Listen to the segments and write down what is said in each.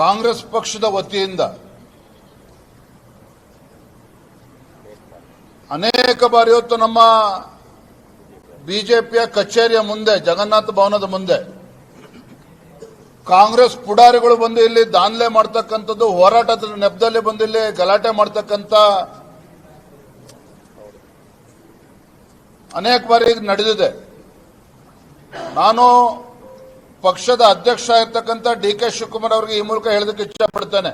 ಕಾಂಗ್ರೆಸ್ ಪಕ್ಷದ ವತಿಯಿಂದ ಅನೇಕ ಬಾರಿ ಇವತ್ತು ನಮ್ಮ ಬಿಜೆಪಿಯ ಕಚೇರಿಯ ಮುಂದೆ, ಜಗನ್ನಾಥ ಭವನದ ಮುಂದೆ ಕಾಂಗ್ರೆಸ್ ಪುಡಾರಿಗಳು ಬಂದು ಇಲ್ಲಿ ದಾನ್ಲೆ ಮಾಡ್ತಕ್ಕಂಥದ್ದು, ಹೋರಾಟದ ನೆಪದಲ್ಲಿ ಬಂದು ಇಲ್ಲಿ ಗಲಾಟೆ ಮಾಡ್ತಕ್ಕಂಥ ಅನೇಕ ಬಾರಿ ನಡೆದಿದೆ. ನಾನು ಪಕ್ಷದ ಅಧ್ಯಕ್ಷ ಇರ್ತಕ್ಕಂಥ ಡಿ ಕೆ ಶಿವಕುಮಾರ್ ಅವರಿಗೆ ಈ ಮೂಲಕ ಹೇಳೋದಕ್ಕೆ ಇಷ್ಟಪಡ್ತೇನೆ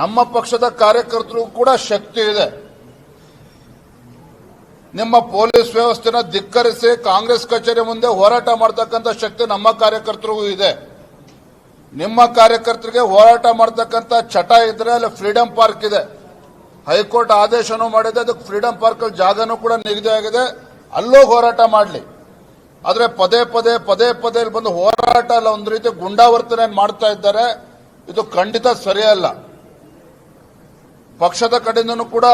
ನಮ್ಮ ಪಕ್ಷದ ಕಾರ್ಯಕರ್ತರು ಕೂಡ ಶಕ್ತಿ ಇದೆ. ನಿಮ್ಮ ಪೊಲೀಸ್ ವ್ಯವಸ್ಥೆನ ಧಿಕ್ಕರಿಸಿ ಕಾಂಗ್ರೆಸ್ ಕಚೇರಿ ಮುಂದೆ ಹೋರಾಟ ಮಾಡತಕ್ಕಂಥ ಶಕ್ತಿ ನಮ್ಮ ಕಾರ್ಯಕರ್ತರಿಗೂ ಇದೆ. ನಿಮ್ಮ ಕಾರ್ಯಕರ್ತರಿಗೆ ಹೋರಾಟ ಮಾಡತಕ್ಕಂಥ ಚಟ ಇದ್ರೆ ಅಲ್ಲಿ ಫ್ರೀಡಂ ಪಾರ್ಕ್ ಇದೆ. ಹೈಕೋರ್ಟ್ ಆದೇಶನೂ ಮಾಡಿದೆ, ಅದಕ್ಕೆ ಫ್ರೀಡಂ ಪಾರ್ಕ್ ಅಲ್ಲಿ ಜಾಗನೂ ಕೂಡ ನಿಗದಿಯಾಗಿದೆ. ಅಲ್ಲೂ ಹೋರಾಟ ಮಾಡಲಿ. ಆದ್ರೆ ಪದೇ ಪದೇ ಪದೇ ಪದೇ ಬಂದು ಹೋರಾಟ ಅಲ್ಲ, ಒಂದು ರೀತಿ ಗುಂಡಾವರ್ತನೆ ಮಾಡ್ತಾ ಇದ್ದಾರೆ, ಇದು ಖಂಡಿತ ಸರಿಯಲ್ಲ. ಪಕ್ಷದ ಕಡೆಯಿಂದನೂ ಕೂಡ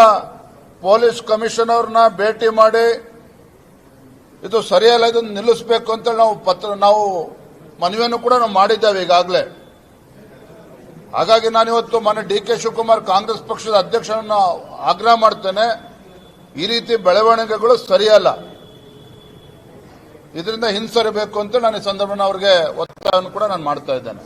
ಪೊಲೀಸ್ ಕಮಿಷನರ್ನ ಭೇಟಿ ಮಾಡಿ, ಇದು ಸರಿಯಲ್ಲ ಇದನ್ನು ನಿಲ್ಲಿಸಬೇಕು ಅಂತ ನಾವು ಪತ್ರ, ನಾವು ಮನವಿಯನ್ನು ಕೂಡ ನಾವು ಮಾಡಿದ್ದೇವೆ ಈಗಾಗಲೇ. ಹಾಗಾಗಿ ನಾನಿವತ್ತು ಮೊನ್ನೆ ಡಿ ಕೆ ಶಿವಕುಮಾರ್ ಕಾಂಗ್ರೆಸ್ ಪಕ್ಷದ ಅಧ್ಯಕ್ಷರನ್ನು ಆಗ್ರಹ ಮಾಡ್ತೇನೆ. ಈ ರೀತಿ ಬೆಳವಣಿಗೆಗಳು ಸರಿಯಲ್ಲ. ಇದರಿಂದ ಹಿಂಸರಬೇಕು ಅಂತ ನಾನು ಈ ಸಂದರ್ಭ ಅವ್ರಿಗೆ ಒತ್ತಾಯವನ್ನು ಕೂಡ ನಾನು ಮಾಡ್ತಾ ಇದ್ದೇನೆ.